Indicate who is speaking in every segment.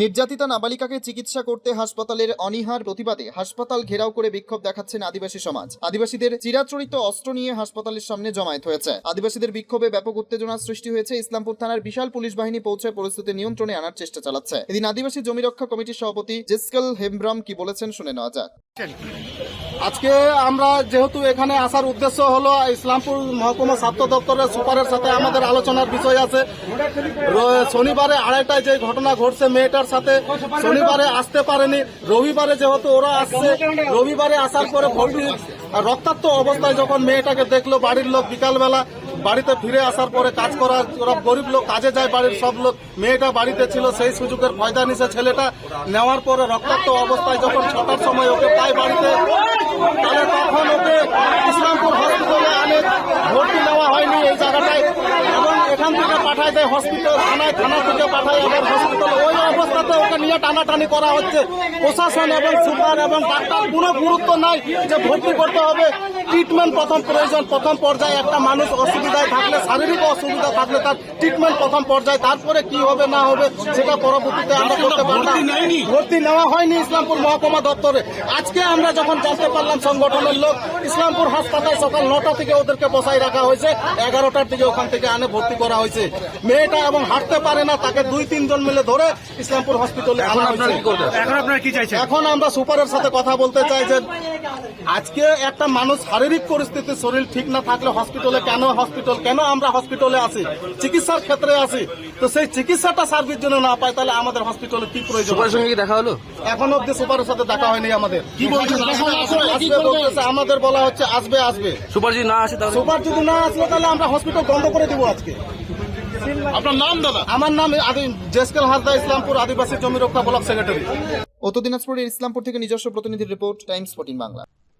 Speaker 1: নির্যাতিতা নাবালিকাকে চিকিৎসা করতে হাসপাতালের অনিহার প্রতিবাদে হাসপাতাল ঘেরাও করে বিক্ষোভ দেখাচ্ছেন আদিবাসী সমাজ। আদিবাসীদের চিরাচরিত অস্ত্র নিয়ে হাসপাতালের সামনে জমায়েত হয়েছে। আদিবাসীদের বিক্ষোভে ব্যাপক উত্তেজনার সৃষ্টি হয়েছে। ইসলামপুর থানার বিশাল পুলিশ বাহিনী পৌঁছে পরিস্থিতি নিয়ন্ত্রণে আনার চেষ্টা চালাচ্ছে। এদিন আদিবাসী জমি রক্ষা কমিটির সভাপতি জেসকেল হেমব্রাম কি বলেছেন, শুনে নেওয়া যাক।
Speaker 2: আজকে আমরা যেহেতু এখানে আসার উদ্দেশ্য হলো ইসলামপুর মহকুমা স্বাস্থ্য দপ্তরের সুপারের সাথে আমাদের আলোচনার বিষয় আছে। শনিবারে আড়াইটায় যে ঘটনা ঘটছে মেয়েটার সাথে, শনিবারে আসতে পারেনি। রবিবারে যেহেতু ওরা আসছে, রবিবারে আসার পরে রক্তাক্ত অবস্থায় যখন মেয়েটাকে দেখল বাড়ির লোক বিকালবেলা বাড়িতে ফিরে আসার পরে কাজ করা ওরা গরিব লোক, কাজে যায় বাড়ির সব লোক। মেয়েটা বাড়িতে ছিল, সেই সুযোগের ফয়দা নিছে ছেলেটা। নেওয়ার পরে রক্তাক্ত অবস্থায় যখন ছটার সময় ওকে পায় বাড়িতে, তাহলে তখন ওকে ইসলামপুর হসপিটালে আনে। ভর্তি নেওয়া হয়নি এই জায়গাটায়। এবং এখান থেকে পাঠায় দেয় হসপিটাল থানায়, থানা থেকে পাঠায় আবার হসপিটালে ওই অবস্থাতে ওকে নিয়ে টানাটানি করা হচ্ছে। প্রশাসন এবং সুপার এবং ডাক্তার কোনো গুরুত্ব নাই যে ভর্তি করতে হবে। ট্রিটমেন্ট প্রথম প্রয়োজন প্রথম পর্যায়ে একটা মানুষ অসুবিধায় থাকলে শারীরিক অসুবিধা থাকলে তার ট্রিটমেন্ট প্রথম পর্যায়ে তারপরে কি হবে না হবে সেটা পরবর্তীতে আমরা করতে পারলাম ভর্তি নেওয়া হয়নি ইসলামপুর মহকুমা দপ্তরে। আজকে আমরা যখন জানতে পারলাম সংগঠনের লোক ইসলামপুর হাসপাতাল সকাল নটা থেকে ওদেরকে বসাই রাখা হয়েছে এগারোটার দিকে ওখান থেকে আনে ভর্তি করা হয়েছে। মেয়েটা এবং হাঁটতে পারে না তাকে দুই তিনজন মিলে ধরে ইসলামপুর হসপিটালে আনা হয়েছে।
Speaker 3: এখন আপনারা কি চাইছেন?
Speaker 2: এখন আমরা সুপারের সাথে কথা বলতে চাই যে আজকে একটা মানুষ শারীরিক পরিস্থিতি শরীর ঠিক না থাকলে হসপিটালে কেন হসপিটাল কেন আমরা হসপিটালে আসি চিকিৎসার ক্ষেত্রে আসি তো সেই চিকিৎসাটা সার্ভিস জন্য না পাই তাহলে আমাদের হসপিটালে কি প্রয়োজন?
Speaker 4: সুপারের সঙ্গে কি দেখা হলো?
Speaker 2: এখন অব্দি সুপারের সাথে দেখা হয়নি আমাদের। কি বলছেন? আমাদের বলা হচ্ছে আসবে আসবে।
Speaker 4: সুপার যদি না আসে তাহলে?
Speaker 2: সুপার যদি না আসলে তাহলে আমরা হসপিটাল বন্ধ করে দিব আজকে।
Speaker 3: আপনার নাম দাদা?
Speaker 2: আমার নাম আদি জেসকেল হাসদা ইসলামপুর আদিবাসী জমি রক্ষা ব্লক সেক্রেটারি
Speaker 1: উত্তর দিনাজপুরের ইসলামপুর থেকে নিজস্ব প্রতিনিধির রিপোর্ট টাইমস ফোর্টিন বাংলা।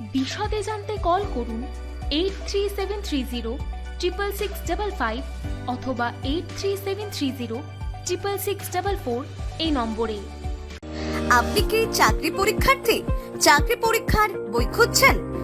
Speaker 5: বিশদে জানতে কল করুন eight three seven three zero triple six double five অথবা eight three seven three zero triple six double four এই নম্বরে।
Speaker 6: আপনি কি চাকরি পরীক্ষার্থী? চাকরি পরীক্ষার বই খুঁজছেন?